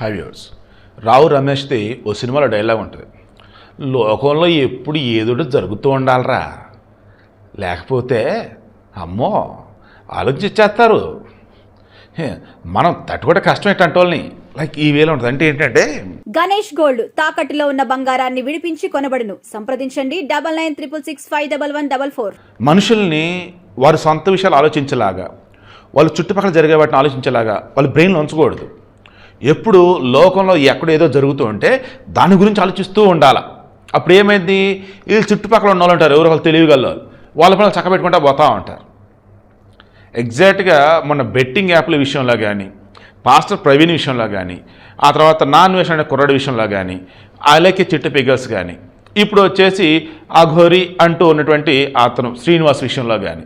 High viewers రావు రమేష్ది ఓ సినిమాలో dialogue ఉంటుంది. లోకంలో ఎప్పుడు ఏదోటి జరుగుతూ ఉండాలరా. లేకపోతే అమ్మో ఆలోచించేస్తారు. మనం తట్టుకుంటే కష్టం ఏంటంటే వాళ్ళని లైక్ ఈ వేలో ఉంటుంది. అంటే ఏంటంటే గణేష్ గోల్డ్ తాకట్టులో ఉన్న బంగారాన్ని విడిపించి కొనబడును. సంప్రదించండి. Double nine triple six five double one double four. మనుషుల్ని వారి సొంత విషయాలు ఆలోచించేలాగా వాళ్ళ చుట్టుపక్కల జరిగే వాటిని ఆలోచించేలాగా వాళ్ళ బ్రెయిన్లో ఉంచకూడదు. ఎప్పుడు లోకంలో ఎక్కడ ఏదో జరుగుతూ ఉంటే దాని గురించి ఆలోచిస్తూ ఉండాలి. అప్పుడు ఏమైంది? వీళ్ళు చుట్టుపక్కల ఉన్న వాళ్ళు ఉంటారు ఎవరు వాళ్ళు తెలియగలరు వాళ్ళ పనులు చక్కబెట్టుకుంటా పోతూ ఉంటారు. ఎగ్జాక్ట్గా మొన్న బెట్టింగ్ యాప్ల విషయంలో కానీ పాస్టర్ ప్రవీణ్ విషయంలో కానీ ఆ తర్వాత నాన్ వేషన్ అనే కుర్రాడి విషయంలో కానీ అలాగే చిట్టు పిగల్స్ కానీ ఇప్పుడు వచ్చేసి అఘోరి అంటూ ఉన్నటువంటి అతను శ్రీనివాస్ విషయంలో కానీ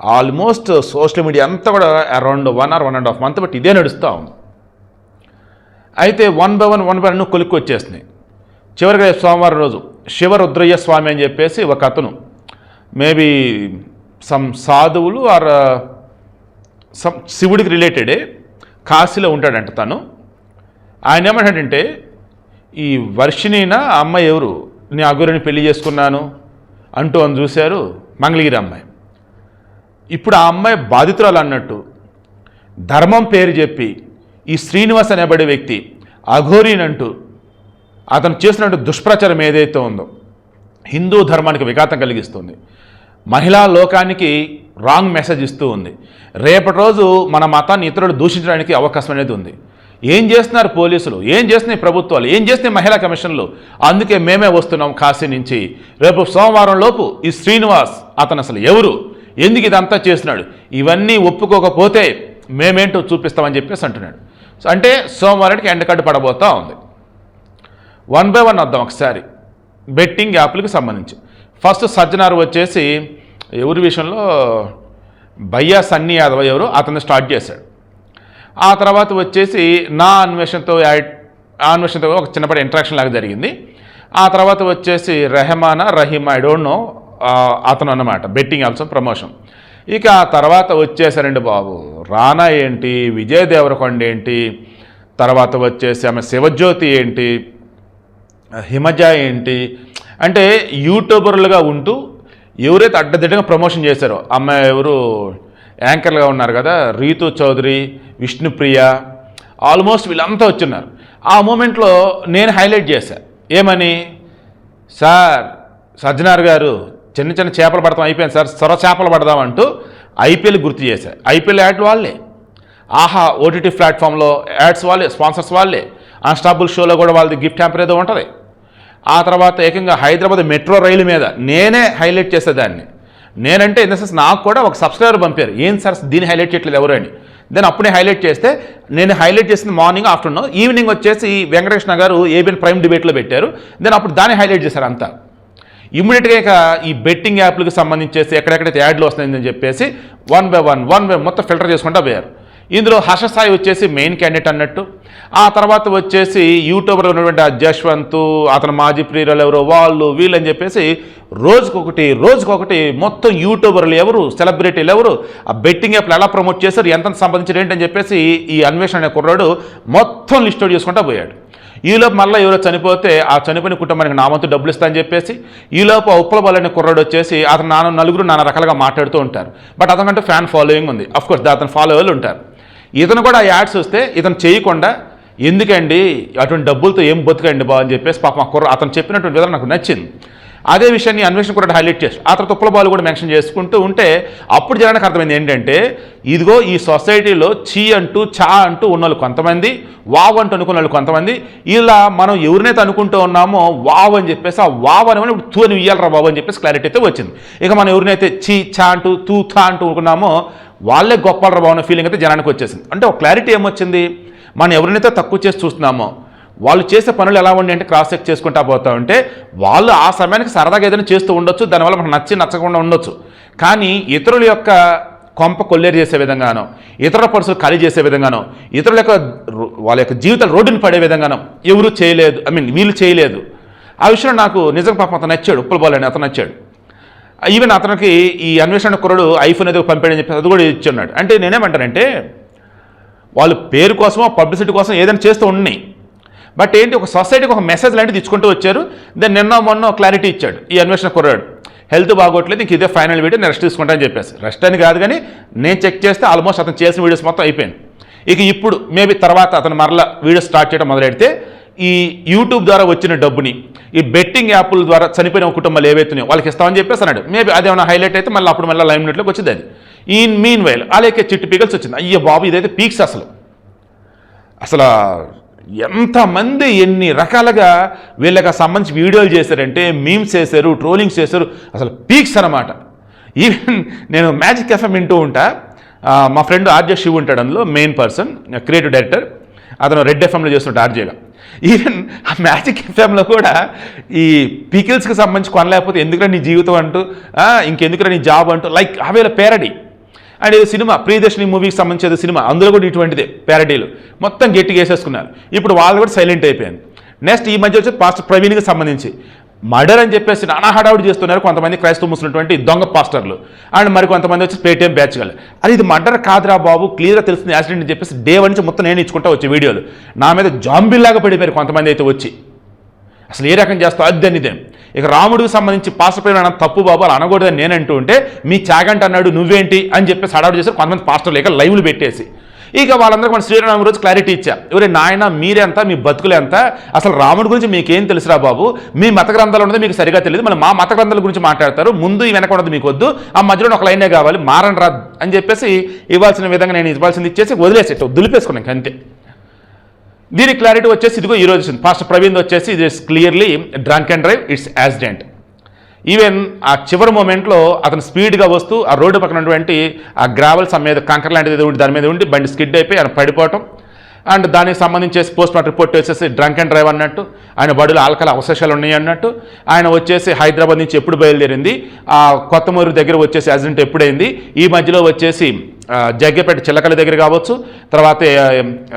ఆల్మోస్ట్ సోషల్ మీడియా అంతా కూడా around one or one and half month but ఇదే నడుస్తూ ఉంది. అయితే one by one one by one కొలుక్కు వచ్చేసినాయి చివరిగా సోమవారం రోజు శివరుద్రయ్య స్వామి అని చెప్పేసి ఒక అతను మేబీ సమ్ సాధువులు ఆర్ సమ్ శివుడికి రిలేటెడే కాశీలో ఉంటాడంట తను. ఆయన ఏమంటాడంటే ఈ వర్షిణిన అమ్మాయి ఎవరు? నీ అగురిని పెళ్ళి చేసుకున్నాను అంటూ అని చూశారు మంగళగిరి అమ్మాయి. ఇప్పుడు ఆ అమ్మాయి బాధితురాలు అన్నట్టు ధర్మం పేరు చెప్పి ఈ శ్రీనివాస్ అనేబడే వ్యక్తి అఘోరీనంటూ అతను చేసినట్టు దుష్ప్రచారం ఏదైతే ఉందో హిందూ ధర్మానికి విఘాతం కలిగిస్తుంది. మహిళా లోకానికి రాంగ్ మెసేజ్ ఇస్తూ ఉంది. రేపటి రోజు మన మతాన్ని ఇతరులు దూషించడానికి అవకాశం అనేది ఉంది. ఏం చేస్తున్నారు పోలీసులు? ఏం చేస్తున్నాయి ప్రభుత్వాలు? ఏం చేస్తున్నాయి మహిళా కమిషన్లు? అందుకే మేమే వస్తున్నాం కాశీ నుంచి. రేపు సోమవారం లోపు ఈ శ్రీనివాస్ అతను అసలు ఎవరు? ఎందుకు ఇదంతా చేస్తున్నాడు? ఇవన్నీ ఒప్పుకోకపోతే మేమేంటో చూపిస్తామని చెప్పేసి అంటున్నాడు. సో అంటే సోమవారానికి ఎండకట్టు పడబోతూ ఉంది. వన్ బై వన్ వద్దాం ఒకసారి. బెట్టింగ్ యాప్లకు సంబంధించి. ఫస్ట్ సజ్జనార్ వచ్చేసి ఎవరి విషయంలో భయ్యా సన్నీ యాదవ్ ఎవరు అతను స్టార్ట్ చేశాడు. ఆ తర్వాత వచ్చేసి నా అన్వేషణతో ఆ అన్వేషణతో ఒక చిన్నపాటి ఇంట్రాక్షన్ లాగా జరిగింది. ఆ తర్వాత వచ్చేసి రెహమానా రహీమ్ ఐ డోంట్ నో అతను అన్నమాట. బెట్టింగ్ ఆల్సో ప్రమోషన్ ఇక ఆ తర్వాత వచ్చేసారండి బాబు. రానా ఏంటి విజయ్ దేవరకొండ ఏంటి తర్వాత వచ్చేసి ఆమె శివజ్యోతి ఏంటి హిమజ ఏంటి అంటే యూట్యూబర్లుగా ఉంటూ ఎవరైతే అడ్డదిడ్డంగా ప్రమోషన్ చేశారో అమ్మాయి ఎవరు యాంకర్లుగా ఉన్నారు కదా రీతు చౌదరి విష్ణుప్రియ ఆల్మోస్ట్ వీళ్ళంతా వచ్చున్నారు. ఆ మూమెంట్లో నేను హైలైట్ చేశాను ఏమని? సార్ సజ్జనార్ గారు చిన్న చిన్న చేపలు పడతాం అయిపోయింది సార్ సొర చేపలు పడదాం అంటూ ఐపీఎల్ గుర్తు చేశారు ఐపీఎల్ యాడ్ వాళ్ళే. ఆహా ఓటీటీ ప్లాట్ఫామ్లో యాడ్స్ వాళ్ళే స్పాన్సర్స్ వాళ్ళే. అన్స్టాపుల్ షోలో కూడా వాళ్ళది గిఫ్ట్ హ్యాంపర్ ఏదో ఉంటుంది. ఆ తర్వాత ఏకంగా హైదరాబాద్ మెట్రో రైలు మీద నేనే హైలైట్ చేసేదాన్ని. నేనంటే ఇన్ ద సెన్స్ నాకు కూడా ఒక సబ్స్క్రైబర్ పంపారు. ఏం సార్ దీన్ని హైలైట్ చేయట్లేదు ఎవరు? అని. దెన్ అప్పుడే హైలైట్ చేస్తే నేను హైలైట్ చేసింది మార్నింగ్ ఆఫ్టర్నూన్. ఈవినింగ్ వచ్చేసి వెంకటకృష్ణ గారు ఏబిఎన్ ప్రైమ్ డిబేట్లో పెట్టారు. దెన్ అప్పుడు దాన్ని హైలైట్ చేశారు అంతా. ఇమ్మీడియట్గా ఇక ఈ బెట్టింగ్ యాప్లకు సంబంధించేసి ఎక్కడెక్కడైతే యాడ్లు వస్తుందని చెప్పేసి one by one one by మొత్తం ఫిల్టర్ చేసుకుంటూ పోయారు. ఇందులో హర్ష సాయి వచ్చేసి మెయిన్ క్యాండిడేట్ అన్నట్టు. ఆ తర్వాత వచ్చేసి యూట్యూబర్ ఉన్నటువంటి ఆ జశ్వంత్ అతను మాజీ ప్రియులు ఎవరో వాళ్ళు వీళ్ళు అని చెప్పేసి రోజుకొకటి రోజుకొకటి మొత్తం యూట్యూబర్లు ఎవరు సెలబ్రిటీలు ఎవరు ఆ బెట్టింగ్ యాప్లు ఎలా ప్రమోట్ చేశారు ఎంత సంబంధించారు ఏంటని చెప్పేసి ఈ అన్వేషణ అనే కుర్రాడు మొత్తం లిస్ట్ అవుట్ చేసుకుంటూ పోయాడు. ఈలోపు మళ్ళీ ఎవరో చనిపోతే ఆ చనిపోయిన కుటుంబానికి నా వంతు డబ్బులు ఇస్తా అని చెప్పేసి ఈలోపు ఆ ఉప్పల బాలనే కుర్రాడు వచ్చేసి అతను నాన్న నలుగురు నానా రకాలుగా మాట్లాడుతూ ఉంటారు. బట్ అతనికంటే ఫ్యాన్ ఫాలోయింగ్ ఉంది. అఫ్కోర్స్ అతను ఫాలోవర్లు ఉంటారు. ఇతను కూడా ఆ యాడ్స్ వస్తే ఇతను చేయకుండా ఎందుకండి? అటువంటి డబ్బులతో ఏం బతుకండి బాబు అని చెప్పేసి పాపం ఆ కుర్ర అతను చెప్పినటువంటి విధానం నాకు నచ్చింది. అదే విషయాన్ని అన్వేషణ కూడా హైలైట్ చేసి ఆ తర్వాత తుప్పల బాలు కూడా మెన్షన్ చేసుకుంటూ ఉంటే అప్పుడు జనానికి అర్థమైంది ఏంటంటే ఇదిగో ఈ సొసైటీలో చీ అంటూ చా అంటూ ఉన్న వాళ్ళు కొంతమంది వావ్ అంటూ అనుకున్న వాళ్ళు కొంతమంది ఇలా మనం ఎవరినైతే అనుకుంటూ ఉన్నామో వావ్ అని చెప్పేసి ఆ వావ్ అని ఇప్పుడు తూ అని ఇయ్యాలరా బాబు అని చెప్పేసి క్లారిటీ అయితే వచ్చింది. ఇక మనం ఎవరినైతే చీ చా అంటూ తూ థా అంటూ అనుకున్నామో వాళ్ళే గొప్పలరా బాబు అనే ఫీలింగ్ అయితే జనానికి వచ్చేసింది. అంటే ఒక క్లారిటీ ఏమొచ్చింది? మనం ఎవరినైతే తక్కువ చేసి చూస్తున్నామో వాళ్ళు చేసే పనులు ఎలా ఉండి అంటే క్రాస్ చెక్ చేసుకుంటా పోతా ఉంటే వాళ్ళు ఆ సమయానికి సరదాగా ఏదైనా చేస్తూ ఉండొచ్చు దానివల్ల మనకు నచ్చి నచ్చకుండా ఉండొచ్చు. కానీ ఇతరుల యొక్క కొంప కొల్లేరు చేసే విధంగానో ఇతరుల పర్సులు ఖాళీ చేసే విధంగానో ఇతరుల యొక్క వాళ్ళ యొక్క జీవితాలు రోడ్డుని పడే విధంగానో ఎవరు చేయలేదు ఐ మీన్ వీళ్ళు చేయలేదు. ఆ విషయంలో నాకు నిజం పాపం అతను నచ్చాడు ఉప్పుల బాలని అతను నచ్చాడు. ఈవెన్ అతనికి ఈ అన్వేషణ కుర్రడు ఐఫోన్ ఏదో పంపాడని చెప్పి అది కూడా ఇచ్చున్నాడు అంటే నేనేమంటానంటే వాళ్ళు పేరు కోసమో పబ్లిసిటీ కోసం ఏదైనా చేస్తూ ఉన్నాయి. బట్ ఏంటి ఒక సొసైటీకి ఒక మెసేజ్ లాంటిది ఇచ్చుకుంటూ వచ్చారు. దెన్ నిన్న మొన్న క్లారిటీ ఇచ్చాడు ఈ అన్వేషణ కుర్రాడు. హెల్త్ బాగోట్లేదు ఇంక ఇదే ఫైనల్ వీడియో నేను రెస్ట్ తీసుకుంటా అని చెప్పేసి. రెస్ట్ అని కాదు కానీ నేను చెక్ చేస్తే ఆల్మోస్ట్ అతను చేసిన వీడియోస్ మొత్తం అయిపోయింది. ఇక ఇప్పుడు మేబీ తర్వాత అతను మరలా వీడియో స్టార్ట్ చేయడం మొదలెడితే ఈ యూట్యూబ్ ద్వారా వచ్చిన డబ్బుని ఈ బెట్టింగ్ యాప్ల ద్వారా చనిపోయిన కుటుంబాలు ఏవైతున్నాయో వాళ్ళకి ఇస్తామని చెప్పేసి అన్నాడు. మేబీ అదేమైనా హైలైట్ అయితే మళ్ళీ అప్పుడు మళ్ళీ లైమ్ నెట్లోకి వచ్చింది అది. ఈ మీన్ వైల్ అలాగే చిట్టు పీకల్స్ వచ్చింది. అయ్యో బాబు ఇదైతే పీక్స్ అసలు. అసలు ఎంతమంది ఎన్ని రకాలుగా వీళ్ళకి సంబంధించి వీడియోలు చేశారంటే మీమ్స్ చేశారు ట్రోలింగ్స్ చేశారు అసలు పీక్స్ అనమాట ఈవెన్ నేను మ్యాజిక్ ఎఫ్ఎం వింటూ ఉంటా. మా ఫ్రెండ్ ఆర్జే శివ్ ఉంటాడు అందులో మెయిన్ పర్సన్ క్రియేటివ్ డైరెక్టర్ అతను రెడ్ ఎఫ్ఎంలో చేస్తుంటాడు ఆర్జేగా. ఈవెన్ ఆ మ్యాజిక్ ఎఫ్ఎంలో కూడా ఈ పీకిల్స్కి సంబంధించి కొనలేకపోతే ఎందుకురా నీ జీవితం అంటూ ఇంకెందుకురా నీ జాబ్ అంటూ లైక్ అవేళ పేరడీ. అండ్ ఇది సినిమా ప్రియదర్శిని మూవీకి సంబంధించిన సినిమా. అందులో కూడా ఇటువంటిదే ప్యారడీలు మొత్తం గట్టిగా వేసేసుకున్నారు ఇప్పుడు వాళ్ళు కూడా సైలెంట్ అయిపోయింది. నెక్స్ట్ ఈ మధ్య వచ్చి పాస్టర్ ప్రవీణ్కి సంబంధించి. మర్డర్ అని చెప్పేసి నానా హడావుడి చేస్తున్నారు కొంతమంది క్రైస్తవ ముస్లింటువంటి దొంగ పాస్టర్లు. అండ్ మరి కొంతమంది వచ్చి పేటీఎం బ్యాచ్ గల అది ఇది మర్డర్ కాదురా బాబు క్లియర్గా తెలిసింది యాక్సిడెంట్ అని చెప్పేసి డే నుంచి మొత్తం నేను ఇచ్చుకుంటా వచ్చే వీడియోలు. నా మీద జాంబిల్లాగా పడిపోయారు కొంతమంది అయితే వచ్చి. అసలు ఏ రకం చేస్తావు అది దాన్ని ఇక రాముడికి సంబంధించి పాస్టర్ అన్న తప్పు బాబు అలా అనకూడదని నేను అంటూ ఉంటే మీ చాగంట అన్నాడు నువ్వేంటి? అని చెప్పేసి హడావుడు చేశారు కొంతమంది పాస్టర్లు ఇక లైవ్లు పెట్టేసి. ఇక వాళ్ళందరూ మన శ్రీరామ రోజు క్లారిటీ ఇచ్చా. ఎవరే నాయన మీరెంత? మీ బతుకులెంత అసలు రాముడి గురించి మీకేం తెలుసురా బాబు? మీ మత గ్రంథాలు ఉన్నది మీకు సరిగా తెలియదు. మళ్ళీ మా మత గ్రంథాల గురించి మాట్లాడతారు. ముందు ఈ వెనక ఉన్నది మీకు వద్దు. ఆ మధ్యలో ఒక లైనే కావాలి. మారనరా అని చెప్పేసి ఇవ్వాల్సిన విధంగా నేను ఇవ్వాల్సింది ఇచ్చేసి వదిలేసేట దులిపేసుకున్నాను అంతే. దీని క్లారిటీ వచ్చేసి ఇదిగో ఈ రోజు వచ్చింది పాస్టర్ ప్రవీణ్ వచ్చేసి ఇది clearly drunk and drive it's accident even ఆ చివరి మూమెంట్లో అతను స్పీడ్గా వస్తూ ఆ రోడ్డు పక్కన ఉన్నటువంటి ఆ గ్రావెల్స్ మీద కంకర్ లాంటిది ఏదో ఉండి దాని మీద ఉండి బండి స్కిడ్ అయిపోయి ఆయన పడిపోవటం. అండ్ దానికి సంబంధించేసి పోస్ట్ మార్టం రిపోర్ట్ వచ్చేసి డ్రంక్ అండ్ డ్రైవ్ అన్నట్టు ఆయన బడిలో ఆల్కల అవశేషాలు ఉన్నాయి అన్నట్టు ఆయన వచ్చేసి హైదరాబాద్ నుంచి ఎప్పుడు బయలుదేరింది ఆ కొత్తమూరు దగ్గర వచ్చేసి యాక్సిడెంట్ ఎప్పుడైంది ఈ మధ్యలో వచ్చేసి జగ్గేపేట చిల్లకల్లి దగ్గర కావచ్చు తర్వాత ఆ,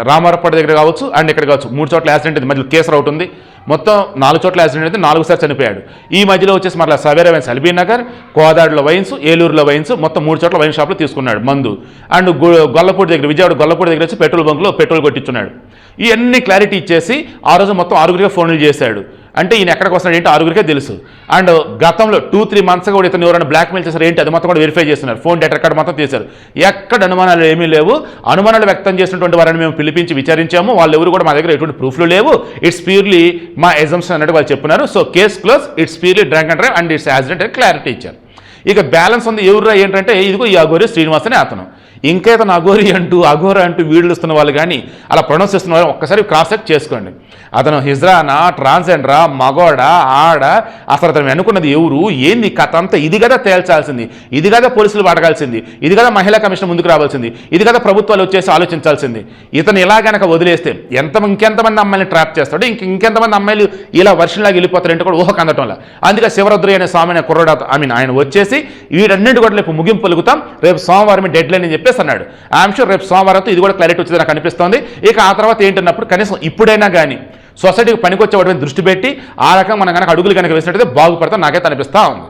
రామారపేట దగ్గర కావచ్చు అండ్ ఇక్కడ కావచ్చు. మూడు చోట్ల యాక్సిడెంట్ అయింది. మధ్యలో కేసు అవుతుంది మొత్తం నాలుగు చోట్ల యాక్సిడెంట్ అయితే నాలుగు సార్లు చనిపోయాడు. ఈ మధ్యలో వచ్చేసి మరలా సవేరా వైన్స్ అల్బీ నగర్ కోదాడులో వైన్స్ ఏలూరులో వైన్స్ మొత్తం మూడు చోట్ల వైన్ షాప్లో తీసుకున్నాడు మందు. అండ్ గొల్లపూడి దగ్గర విజయవాడ గొల్లపూడి దగ్గర వచ్చి పెట్రోల్ బంక్లో పెట్రోల్ కొట్టించున్నాడు. ఇవన్నీ క్లారిటీ ఇచ్చేసి ఆ రోజు మొత్తం ఆరుగురిగా ఫోన్లు చేశాడు. అంటే ఈయన ఎక్కడికి వస్తున్నాడు ఏంటి ఆరుగురికే తెలుసు. అండ్ గతంలో టూ త్రీ మంత్స్ కూడా ఇతను ఎవరైనా బ్లాక్మెయిల్ చేశారు ఏంటి? అది మొత్తం కూడా వెరిఫై చేస్తున్నారు. ఫోన్ డేటా కార్డు మొత్తం తీశారు. ఎక్కడ అనుమానాలు ఏమీ లేవు. అనుమానాలు వ్యక్తం చేసినటువంటి వారిని మేము పిలిపించి విచారించాము. వాళ్ళు ఎవరు కూడా మా దగ్గర ఎటువంటి ప్రూఫ్లు లేవు. ఇట్స్ ప్యూర్లీ మా ఎగ్జామ్స్ అన్నట్టు వాళ్ళు చెప్తున్నారు so case close it's purely drunk and drive and it's accident అని క్లారిటీ ఇచ్చారు. ఇక బ్యాలెన్స్ ఉంది. ఎవరు ఏంటంటే ఇదిగో ఈ అఘోరి శ్రీనివాస్ అని అతను. ఇంకా ఇతను అఘోరి అంటూ అఘోర అంటూ వీడియోలు ఇస్తున్న వాళ్ళు కానీ అలా ప్రొనౌన్స్ చేస్తున్న వాళ్ళు ఒక్కసారి క్రాస్ చెక్ చేసుకోండి. అతను హిజ్రానా ట్రాన్స్జెండరా మగోడ ఆడ అసలు అతను అనుకున్నది ఎవరు ఏంది కథ అంతా? ఇది కదా తేల్చాల్సింది. ఇది కదా పోలీసులు పడగాల్సింది ఇది కదా మహిళా కమిషన్ ముందుకు రావాల్సింది. ఇది కదా ప్రభుత్వాలు వచ్చేసి ఆలోచించాల్సింది. ఇతను ఇలా గనక వదిలేస్తే ఎంత ఇంకెంతమంది అమ్మాయిని ట్రాప్ చేస్తాడు? ఇంక ఇంకెంతమంది అమ్మాయిలు ఇలా వర్షంలాగా వెళ్ళిపోతారంటే కూడా ఊహ కందటంలా. అందుకే శివరుద్రి అనే స్వామి అనే కుర్రడ ఐ మీన్ ఆయన వచ్చేసి వీటన్నింటి కూడా రేపు ముగింపు పలుకుతాం. రేపు సోమవారం డెడ్ లైన్ అని చెప్పి చెప్పేసి అన్నాడు. ఐఎమ్ షూర్ రేపు సోమవారంతో ఇది కూడా క్లారిటీ వచ్చింది నాకు అనిపిస్తోంది. ఇక ఆ తర్వాత ఏంటన్నప్పుడు కనీసం ఇప్పుడైనా కానీ సొసైటీకి పనికొచ్చే వాటి మీద దృష్టి పెట్టి ఆ రకంగా మనం కనుక అడుగులు కనుక వేసినట్టయితే బాగుపడతాం నాకైతే అనిపిస్తూ ఉంది.